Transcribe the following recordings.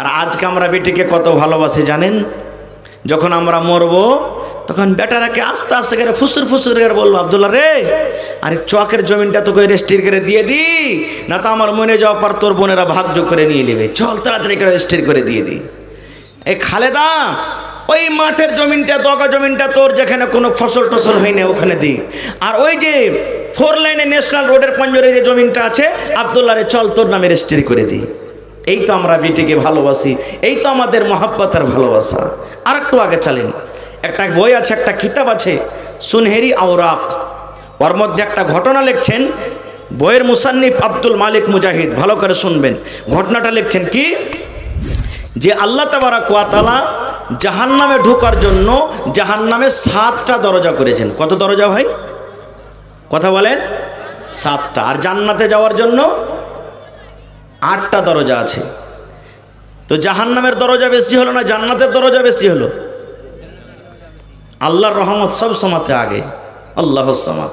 আর আজকে আমরা বেটিকে কত ভালোবাসি জানেন? যখন আমরা মরবো, তখন বেটারাকে আস্তে আস্তে করে ফুসুর ফুসুর করে বলব, আবদুল্লাহ রে, আরে চকের জমিনটা তোকে রেজিস্ট্রি করে দিয়ে দি, না তো আমার মনে যাওয়ার পর তোর বোনেরা ভাগ্য করে নিয়ে নেবে। চল তাড়াতাড়ি করে রেজিস্ট্রি করে দিয়ে দি। এ খালেদা, ওই মাঠের জমিনটা, দগা জমিনটা তোর, যেখানে কোনো ফসল টসল হয়নি, ওখানে দি। আর ওই যে ফোর লাইনে ন্যাশনাল রোডের পঞ্জরে যে জমিনটা আছে, আবদুল্লাহ রে, চল তোর নামে রেজিস্ট্রি করে দিই এই তো আমরা বেটিকে ভালোবাসি, এই তো আমাদের মহাব্বতের ভালোবাসা। আর একটু আগে চালেন। একটা বই আছে, একটা কিতাব আছে, সুনহেরি আওরাক। ওর মধ্যে একটা ঘটনা লিখছেন বইয়ের মুসান্নিফ আব্দুল মালিক মুজাহিদ, ভালো করে শুনবেন। ঘটনাটা লিখছেন কি? যে আল্লাহ তাবারা কোয়াতালা জাহান্নামে ঢোকার জন্য জাহান্নামে সাতটা দরজা করেছেন। কত দরজা ভাই? কথা বলেন? সাতটা। আর জান্নাতে যাওয়ার জন্য আটটা দরজা আছে। তো জাহান্নামের দরজা বেশি হলো না জান্নাতের দরজা বেশি হলো? আল্লাহর রহমত সব সমাতে আগে, আল্লাহ সামাত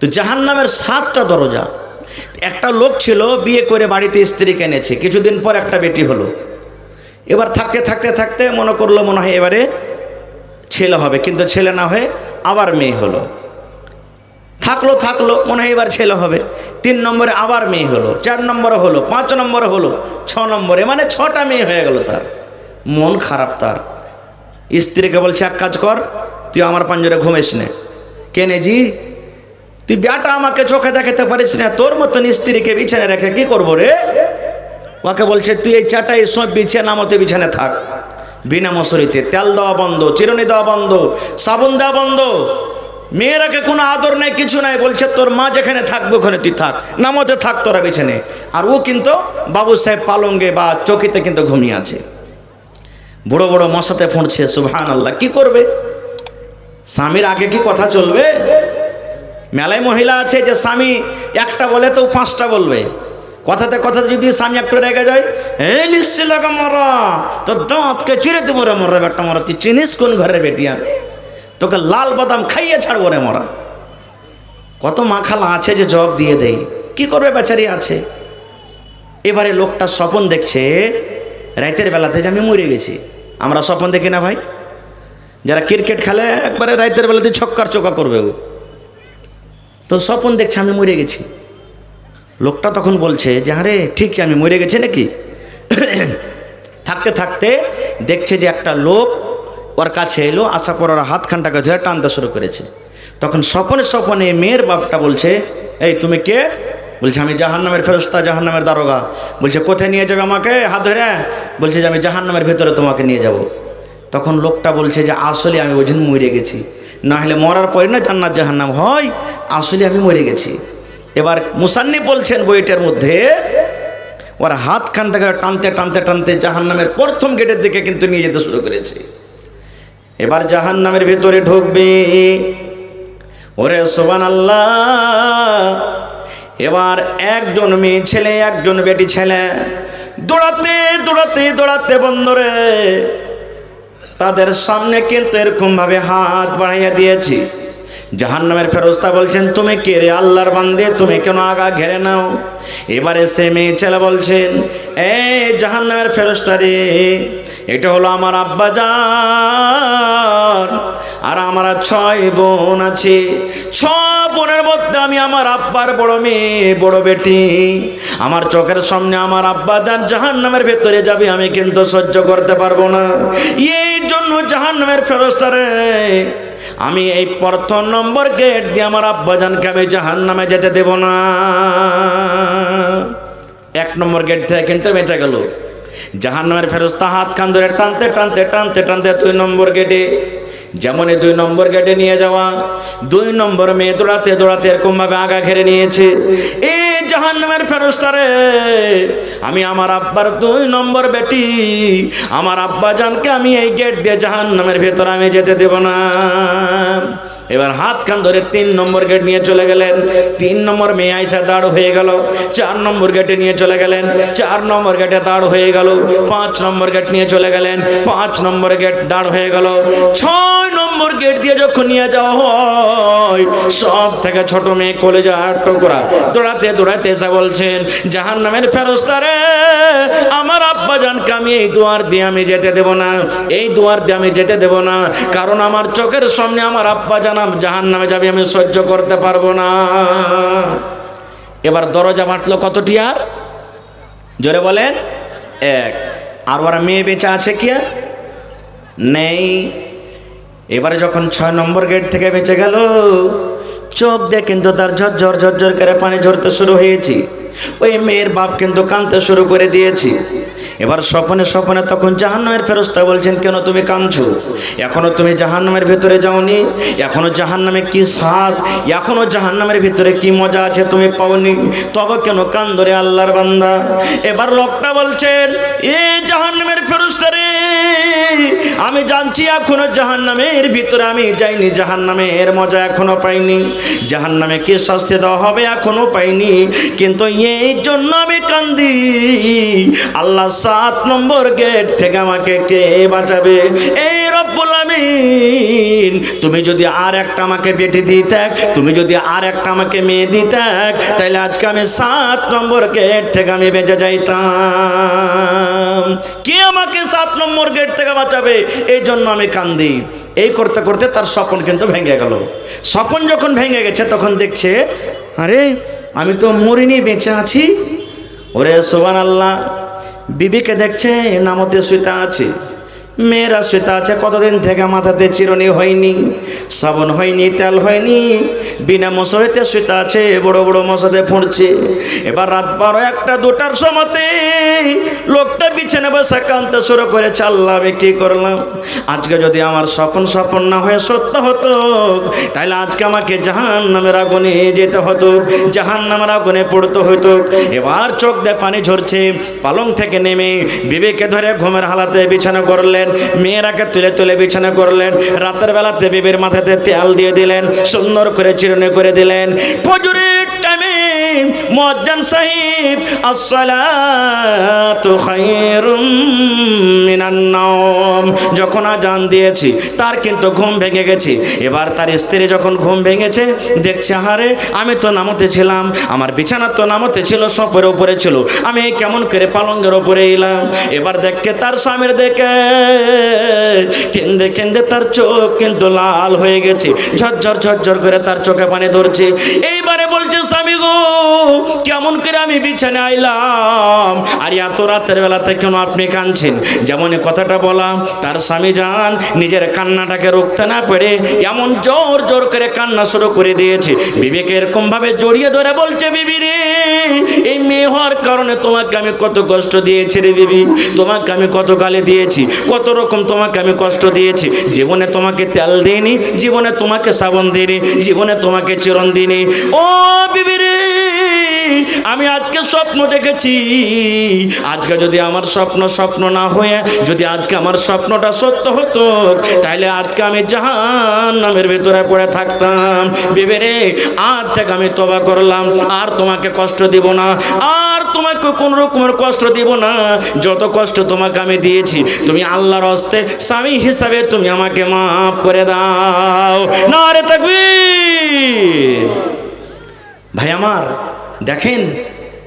তো জাহান্নামের সাতটা দরজা, একটা লোক ছিল, বিয়ে করে বাড়িতে স্ত্রীকে এনেছে, কিছুদিন পর একটা বেটি হলো। এবার থাকতে থাকতে থাকতে মনে করল মনে হয় এবারে ছেলে হবে, কিন্তু ছেলে না হয়ে আবার মেয়ে হলো। থাকল থাকল, মনে হয় এবার ছেলে হবে। তিন নম্বরে আবার মেয়ে হলো, চার নম্বরে হলো, পাঁচ নম্বরে হলো, ছ নম্বরে মানে ছটা মেয়ে হয়ে গেল তার। মন খারাপ তার। স্ত্রীকে বলছে, এক কাজ কর, তুই আমার পাঞ্জরে ঘুমেস নে। কেনে জি? তুই ব্যাটা আমাকে চোখে দেখাতে পারিস না, তোর মতন স্ত্রীকে বিছানে রেখে কি করব রে? ওকে বলছে, তুই এই চাটাই সব বিছানা মতো বিছানে থাক। বিনা মশুরিতে তেল দেওয়া বন্ধ, চিরুনি দেওয়া বন্ধ, সাবুন দেওয়া বন্ধ মেয়েরাকে কোনো আদর নেই, কিছু নাই, বলছে, তোর মা যেখানে থাকবে, ওখানে তুই থাক নামতে থাক তোরা বিছানে আর ও কিন্তু বাবু সাহেব পালঙ্গে বা চকিতে কিন্তু ঘুমিয়ে আছে। বড় বড় মশাতে ফুঁড়ছে সুবহান আল্লাহ কি করবে? স্বামীর আগে কি কথা চলবে? মেলায় মহিলা আছে যে, স্বামী, একটা বলে তো পাঁচটা বলবে। কথাতে কথাতে যদি স্বামী একটু রেগে যায় মরা তো দাঁতকে চিরে দেবো রে মরা একটা মরা, তুই চিনিস কোন ঘরে বেটি আমি? তোকে লাল বাদাম খাইয়ে ছাড়বো রে মরা। কত মাখালা আছে যে জবাব দিয়ে দেয় কি করবে বেচারি আছে? এবারে লোকটা স্বপন দেখছে রাতের বেলাতে যে আমি মরে গেছি। আমরা স্বপন দেখি না ভাই? যারা ক্রিকেট খেলে একবারে রাতের বেলাতে ছক্কার চোকা করবে ও। তো স্বপন দেখছে আমি মরে গেছি। লোকটা তখন বলছে যে, আরে, ঠিক আমি মরে গেছি নাকি? থাকতে থাকতে দেখছে যে একটা লোক ওর কাছে এলো, আশা করার ওর হাতখানটাকে ধরে টানতে শুরু করেছে। তখন স্বপনে স্বপনে মেয়ের বাপটা বলছে, এই, তুমি কে? বলছে, আমি জাহান্নামের ফেরস্তা, জাহান্নামের দারোগা। বলছে, কোথায় নিয়ে যাবে আমাকে? হাত ধরে? বলছে যে, আমি জাহান্নামের ভেতরে তোমাকে নিয়ে যাব। তখন লোকটা বলছে যে, আসলে আমি ওই দিন মরে গেছি। না হলে মরার পরে না জান্নাত জাহান্নাম হয়, আসলে আমি মরে গেছি। এবার মুসান্নি বলছেন বইটার মধ্যে, ওর হাত খানটাকে টানতে টানতে টানতে জাহান্নামের প্রথম গেটের দিকে কিন্তু নিয়ে যেতে শুরু করেছে। এবার জাহান নামের ভেতরে ঢুকবে। ওরে সোবান আল্লাহ এবার একজন মেয়ে ছেলে, একজন বেটি ছেলে, দৌড়াতে দৌড়াতে দৌড়াতে বন্ধরে তাদের সামনে কিন্তু এরকম ভাবে হাত বাড়াইয়া দিয়েছি। জাহান্নামের ফেরস্তা বলছেন, তুমি কে রে আল্লাহর বান্দে? তুমি কেন আগা ঘেরে নাও? এবারে সে মেয়ে ছেলে বলছেন, এ জাহান্নামের ফেরস্তা রে, এটা হলো আমার আব্বা জান, আর আমার ছয় বোন আছে। ছ বোনের মধ্যে আমি আমার আব্বার বড় মেয়ে, বড় বেটি। আমার চোখের সামনে আমার আব্বা যান জাহান নামের ভেতরে যাবে, আমি কিন্তু সহ্য করতে পারব না। এই জন্য জাহান নামের ফেরস্তারে আমি এই প্রথম নম্বর গেট দিয়ে আমার আব্বাজানকে আমি জাহান নামে যেতে দেব না। এক নম্বর গেট থেকে কিন্তু বেঁচে গেল। জাহান্নামের ফেরস্তা হাত খান ধরে টানতে টানতে টানতে টানতে দুই নম্বর গেটে যেমনই দুই নম্বর গেটে নিয়ে যাওয়া, দুই নম্বর মেয়ে দৌড়াতে দৌড়াতে এরকম ভাবে আগা ঘেরে নিয়েছে। এই জাহান্নামের ফেরস্তারে আমি আমার আব্বার দুই নম্বর বেটি। আমার আব্বা জানকে আমি এই গেট দিয়ে জাহান্নামের ভেতর আমি যেতে দেব না। এবার হাত খান ধরে তিন নম্বর গেট নিয়ে চলে গেলেন। তিন নম্বর মেয়ে আইসা দাঁড় হয়ে গেল। চার নম্বর গেটে নিয়ে চলে গেলেন। চার নম্বর গেটে দাঁড় হয়ে গেল। পাঁচ নম্বর গেট নিয়ে চলে গেলেন। পাঁচ নম্বর গেট দাঁড় হয়ে গেল। ছয় নম্বর গেট দিয়ে যখন নিয়ে যাওয়া হয়, সব থেকে ছোট মেয়ে কলেজা টুকরা দৌড়াতে দৌড়াতে এসে বলছেন জাহান নামের ফেরস্তারে আমার আব্বা জানকে আমি এই দুয়ার দিয়ে আমি যেতে দেব না। এই দুয়ার দিয়ে আমি যেতে দেব না। কারণ আমার চোখের সামনে আমার আব্বা জানাম জাহান নামে যাবে, আমি সহ্য করতে পারব না। এবার দরজা মাটলো কতটি আর? জোরে বলেন, এক। আর ওরা মেয়ে বেঁচে আছে কি নেই। এবারে যখন ছয় নম্বর গেট থেকে বেঁচে গেল, চোখ দিয়ে কিন্তু তার ঝরঝর ঝরঝর করে পানি ঝরতে শুরু হয়েছি। ওই মেয়ের বাপ কিন্তু কাঁদতে শুরু করে দিয়েছি। এবার স্বপনে স্বপনে তখন জাহান্নামের ফেরস্তা বলছেন, কেন তুমি কাঁদছো? এখনও তুমি জাহান্নামের ভেতরে যাওনি? এখনও জাহান্নামে কি স্বাদ? এখনও জাহান্নামের ভিতরে কি মজা আছে তুমি পাওনি? তবে কেন কান্দরে আল্লাহর বান্দা? এবার লোকটা বলছেন, এ জাহান্নামের ফেরস্তা রে, আমি জানছি এখনও জাহান্নামের ভিতরে আমি যাইনি, জাহান্নামের মজা এখনও পাইনি। জাহান্নামে কি শাস্তি দেওয়া হবে এখনও পাইনি, কিন্তু এই জন্য আমি কান্দি। আল্লাহ সাত নম্বর গেট থেকে আমাকে কে বাঁচাবে? এই রব্বুল তুমি যদি আর একটা আমাকে বেটি দিতে তুমি যদি আর একটা আমাকে মেয়ে দিতে তাহলে আজকে আমি সাত নম্বর গেট থেকে আমি বেঁচে যাইতাম। কে আমাকে সাত নম্বর গেট থেকে বাঁচাবে? এই জন্য আমি কান্দি। এই করতে করতে তার স্বপন কিন্তু ভেঙে গেল। স্বপন যখন ভেঙে গেছে, তখন দেখছে, আরে আমি তো মরিনি বেঁচে আছি। ওরে সোবান আল্লাহ বিবিকে দেখছে নামতে শুইতা আছে। মেয়েরা সুতা আছে, কতদিন থেকে মাথাতে চিরনি হয়নি, সাবন হয়নি, তেল হয়নি, বিনা মশারিতে সুতা আছে, বড় বড় মশাতে ফুঁড়ছে। এবার রাত বারো একটা দুটার সময়তে লোকটা বিছানে বসে কানতে শুরু করে, চাল্লাম কি করলাম? আজকে যদি আমার স্বপ্ন স্বপ্ন না হয়ে সত্য হতো তাহলে আজকে আমাকে জাহান নামের আগুনে যেতে হতো জাহান নামের আগুনে পড়তে হতো। এবার চোখ দিয়ে পানি ঝরছে, পালং থেকে নেমে বিবেকে ধরে ঘুমের হালাতে বিছানা করলেন মেয়েরাকে তুলে তুলে বিছানা করলেন। রাতের বেলাতে বিবির মাথাতে তেল দিয়ে দিলেন। সুন্দর করে চিরুনি করে দিলেন। ফজরের টাইমে মজ্জান সাহিব, আসসালাতু খায়রুম মিনান নাওম। যখন আজান দিয়েছি, তার কিন্তু ঘুম ভেঙে গেছে। এবার তার স্ত্রী যখন ঘুম ভেঙেছে, দেখছে হারে আমি তো নামতে ছিলাম, আমার বিছানা তো নামতে ছিল, সপের উপরে ছিল, আমি কেমন করে পালঙ্গের উপরে এলাম? এবার দেখছে তার স্বামীর দেখে কেন্দে কেন্দে তার চোখ কিন্তু লাল হয়ে গেছে, ঝরঝর ঝরঝর করে তার চোখে পানি ধরছে। এইবারে বলছে, স্বামী গো কেমন করে আমি বিছানে আইলাম? আর এত রাতের বেলাতে কেন আপনি কাঁদছেন? যেমন কথাটা বলা তার স্বামী যান, নিজের কান্নাটাকে রুখতে না পেরে এমন জোর জোর করে কান্না শুরু করে দিয়েছে। বিবেকে এরকম ভাবে জড়িয়ে ধরে বলছে, বিবি রে, এই মেয়ে হওয়ার কারণে তোমাকে আমি কত কষ্ট দিয়েছি রে বিবি। তোমাকে আমি কত গালে দিয়েছি, কত রকম তোমাকে আমি কষ্ট দিয়েছি। জীবনে তোমাকে তেল দিইনি, জীবনে তোমাকে সাবন দিইনি, জীবনে তোমাকে চিরন দিইনি। ও বিবি রে আমি আজকে স্বপ্ন দেখেছি। আজকে যদি আমার স্বপ্ন স্বপ্ন না হয়ে, যদি আজকে আমার স্বপ্নটা সত্য হতো তাহলে আজকে আমি জাহান নামের ভেতরে পড়ে থাকতাম। বেবেরে আজ থেকে আমি তবা করলাম, আর তোমাকে কষ্ট দিব না, আর তোমাকে কোন রকমের কষ্ট দিব না। যত কষ্ট তোমাকে আমি দিয়েছি, তুমি আল্লাহর হস্তে স্বামী হিসাবে তুমি আমাকে মাফ করে দাও। না রে তাকবীর। ভাই আমার দেখেন,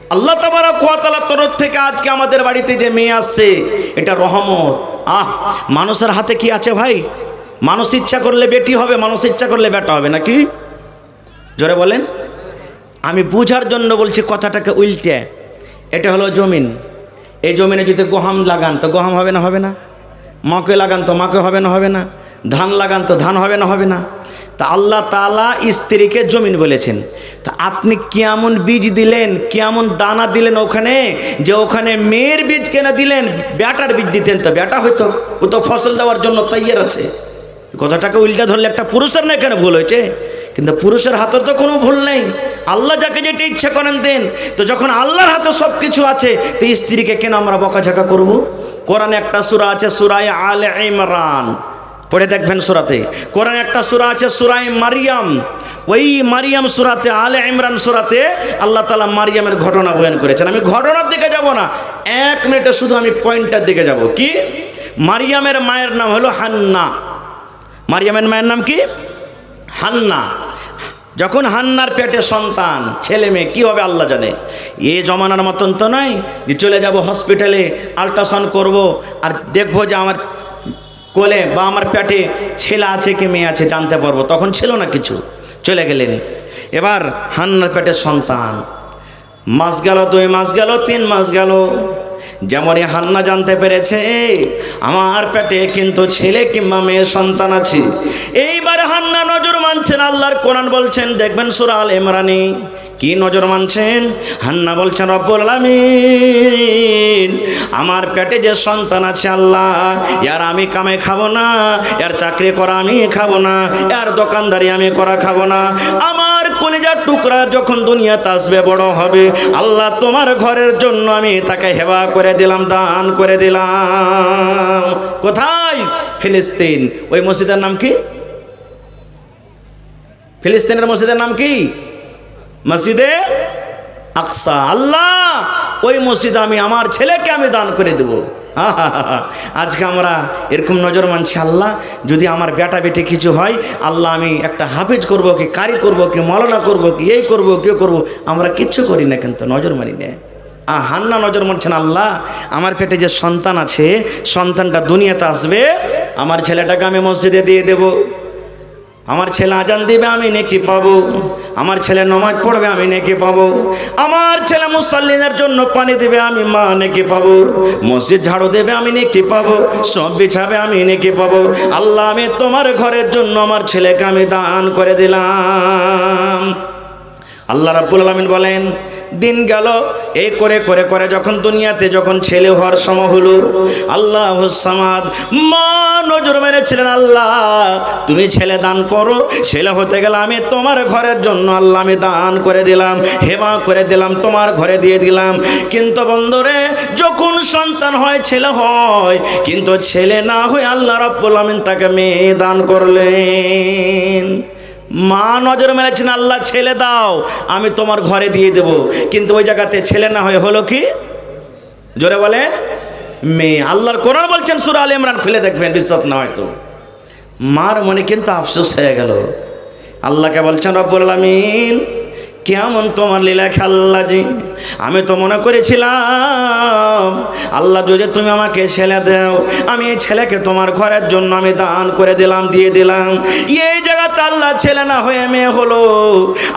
আল্লাহ তাবারা কোয়াতালার তরফ থেকে আজকে আমাদের বাড়িতে যে মেয়ে আসছে, এটা রহমত। আহ, মানুষের হাতে কি আছে ভাই? মানুষ ইচ্ছা করলে বেটি হবে, মানুষ ইচ্ছা করলে বেটা হবে, নাকি? জোরে বলেন। আমি বুঝার জন্য বলছি কথাটাকে উল্টে। এটা হলো জমিন। এই জমিনে যদি গহাম লাগান, তো গহাম হবে না হবে না। মাকে লাগান, তো মাকে হবে না হবে না। ধান লাগান তো ধান হবে না হবে না। তা আল্লাহ তালা স্ত্রীকে জমিন বলেছেন। তা আপনি কেমন বীজ দিলেন, কেমন দানা দিলেন ওখানে? যে ওখানে মেয়ের বীজ কেনা দিলেন, ব্যাটার বীজ দিতেন তো, ব্যাটা হয়তো ও তো ফসল দেওয়ার জন্য তৈয়ার আছে। কথাটাকে উল্টা ধরলে একটা পুরুষের না এখানে ভুল হয়েছে? কিন্তু পুরুষের হাতে তো কোনো ভুল নেই। আল্লাহ যাকে যেটা ইচ্ছা করেন দেন। তো যখন আল্লাহর হাতে সব কিছু আছে, তো স্ত্রীকে কেন আমরা বকাঝাকা করব? কোরআনে একটা সুরা আছে, সুরায় আলে ইমরান। পড়ে দেখবেন সুরাতে। কোরআনে একটা সুরা আছে সুরাই মারিয়াম। ওই মারিয়াম সুরাতে, আলে ইমরান সুরাতে আল্লাহ তালা মারিয়ামের ঘটনা বয়ান করেছেন। আমি ঘটনার দিকে যাব না, এক মিনিটে শুধু আমি পয়েন্টটার দিকে যাব। কি? মারিয়ামের মায়ের নাম হলো হান্না। মারিয়ামের মায়ের নাম কি? হান্না। যখন হান্নার পেটে সন্তান, ছেলে মেয়ে, কী হবে আল্লাহ জানে। এ জমানার মতন তো নয় যে চলে যাব হসপিটালে, আল্ট্রাসাউন্ড করব আর দেখব যে আমার কোলে বা আমার পেটে ছেলে আছে কি মেয়ে আছে জানতে পারব। তখন ছিল না কিছু। চলে গেলেন। এবার হান্নার পেটে সন্তান। মাস গেল, দুই মাস গেল, তিন মাস গেল। যেমনই হান্না জানতে পেরেছে, আমার পেটে কিন্তু ছেলে কিংবা মেয়ে সন্তান আছে। এইবার হান্না নজর মানছেন আল্লাহর কোরআন বলছেন, দেখবেন সুরা আল ইমরানি কি নজর মানছেন? হান্না বলছেন, রব্বুল আলামিন। আমার পেটে যে সন্তান আছে আল্লাহ ইয়ার আমি কামে খাব না ইয়ার চাকরি করা আমি খাব না ইয়ার দোকানদারি আমি করা খাব না। আমার কলিজার টুকরা যখন দুনিয়াতে আসবে, বড় হবে। আল্লাহ তোমার ঘরের জন্য আমি তাকে হেবা করে দিলাম, দান করে দিলাম। কোথায়? ফিলিস্তিন। ওই মসজিদের নাম কি? ফিলিস্তিনের মসজিদের নাম কি? মসজিদে আকসা। আল্লাহ ওই মসজিদে আমি আমার ছেলেকে আমি দান করে দেব। আজকে আমরা এরকম নজর মানছি, আল্লাহ, যদি আমার বেটা বেটি কিছু হয়, আল্লাহ আমি একটা হাফেজ করব, কি কারি করব, কি মলনা করব, কি এই করব কেউ করব। আমরা কিচ্ছু করি না কিন্তু, নজর মানি না। আ, হান্না নজর মারছেন আল্লাহ, আমার পেটে যে সন্তান আছে, সন্তানটা দুনিয়াতে আসবে, আমার ছেলেটাকে আমি মসজিদে দিয়ে দেবো। আমার ছেলে আজান দিবে, আমি নেকি পাবো। আমার ছেলে নমাজ পড়বে, আমি নেকি পাবো। আমার ছেলে মুসাল্লিনের জন্য পানি দেবে, আমি মা নেকি পাবো। মসজিদ ঝাড়ু দেবে, আমি নেকি পাবো। সব বিছাবে, আমি নেকি পাবো। আল্লাহ, আমি তোমার ঘরের জন্য আমার ছেলেকে আমি দান করে দিলাম। আল্লাহ রাব্বুল আলামিন বলেন, দিন গেল, এই করে করে করে যখন দুনিয়াতে যখন ছেলে হওয়ার সময় হলো, আল্লাহ সামাদ মা নজর মেরেছিলেন, আল্লাহ, তুমি ছেলে দান করো, ছেলে হতে গেলে আমি তোমার ঘরের জন্য আল্লাহ আমি দান করে দিলাম, হেবা করে দিলাম, তোমার ঘরে দিয়ে দিলাম। কিন্তু বন্ধুরে, যখন সন্তান হয়, ছেলে হয়, কিন্তু ছেলে না হয়ে আল্লাহ রাব্বুল আলামিন তাকে মেয়ে দান করলেন। মা নজর মেরেছেন আল্লাহ ছেলে দাও, আমি তোমার ঘরে দিয়ে দেব। কিন্তু ওই জায়গাতে ছেলে না হয়ে হলো কি? জোরে বলেন, মেয়ে। আল্লাহর কোরআন বলছেন, সুরা আল ইমরান খুলে দেখবেন বিশ্বাস না হয়তো। মার মনে কিন্তু আফসোস হয়ে গেল। আল্লাহকে বলছেন, রব্বুল আলামিন কেমন তোমার লীলা খেল্লা জি আমি তো মনে করেছিলাম, আল্লাহ যদি তুমি আমাকে ছেলে দাও, আমি এই ছেলেকে তোমার ঘরের জন্য আমি দান করে দিলাম, দিয়ে দিলাম। এই জায়গাতে আল্লাহ ছেলে না হয়ে মেয়ে হলো।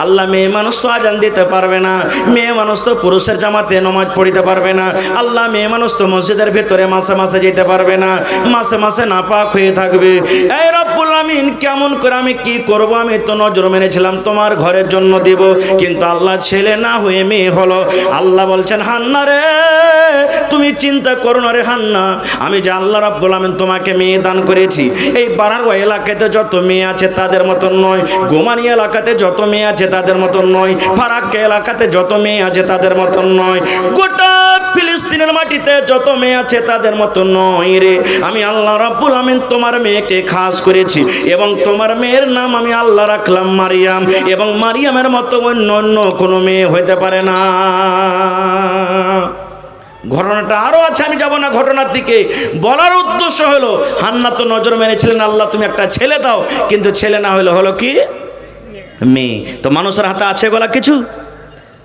আল্লাহ মেয়ে মানুষ তো আজান দিতে পারবে না, মেয়ে মানুষ তো পুরুষের জামাতে নমাজ পড়িতে পারবে না, আল্লাহ মেয়ে মানুষ তো মসজিদের ভেতরে মাসে মাসে যেতে পারবে না, মাসে মাসে না পাক হয়ে থাকবে। এই রব্বুল আমিন কেমন করে আমি কি করব? আমি তো নজর মেনেছিলাম, তোমার ঘরের জন্য দিব। কিন্তু আল্লাহ ছেলে না হয়ে মেয়ে হলো। আল্লাহ বলছেন, হান্না রে, তুমি চিন্তা করো না রে হান্না। আমি যে আল্লাহ রাব্বুল আমিন তোমাকে মেয়ে দান করেছি, এই ওই এলাকাতে যত মেয়ে আছে তাদের মতন নয়। গোমানি এলাকাতে যত মেয়ে আছে তাদের মতন নয়। ফারাক্কা এলাকাতে যত মেয়ে আছে তাদের মতন নয়। গোটা ফিলিস্তিনের মাটিতে যত মেয়ে আছে তাদের মতো নয় রে। আমি আল্লাহ রাব্বুল আমিন তোমার মেয়েকে খাস করেছি এবং তোমার মেয়ের নাম আমি আল্লাহ রাখলাম মারিয়াম। এবং মারিয়ামের মতো অন্য অন্য কোনো মেয়ে হইতে পারে না। ঘটনাটা আরও আছে, আমি যাব না ঘটনার দিকে। বলার উদ্দেশ্য হলো হান্না তো নজর মেরেছিলেন, আল্লাহ তুমি একটা ছেলে দাও, কিন্তু ছেলে না হলে হলো কি? মেয়ে। তো মানুষের হাতে আছে গলা কিছু?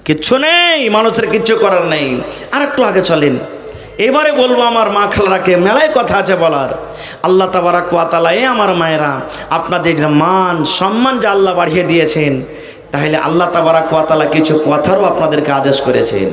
কিচ্ছু নেই, মানুষের কিচ্ছু করার নেই। আর একটু আগে চলেন। এবারে বলব আমার মা খালারাকে, মেলায় কথা আছে বলার। আল্লাহ তাবারা কোয়াতালা এ আমার মায়েরা, আপনাদের মান সম্মান যে আল্লাহ বাড়িয়ে দিয়েছেন তাহলে আল্লাহ তাবারা কোয়াতালা কিছু কথারও আপনাদেরকে আদেশ করেছেন।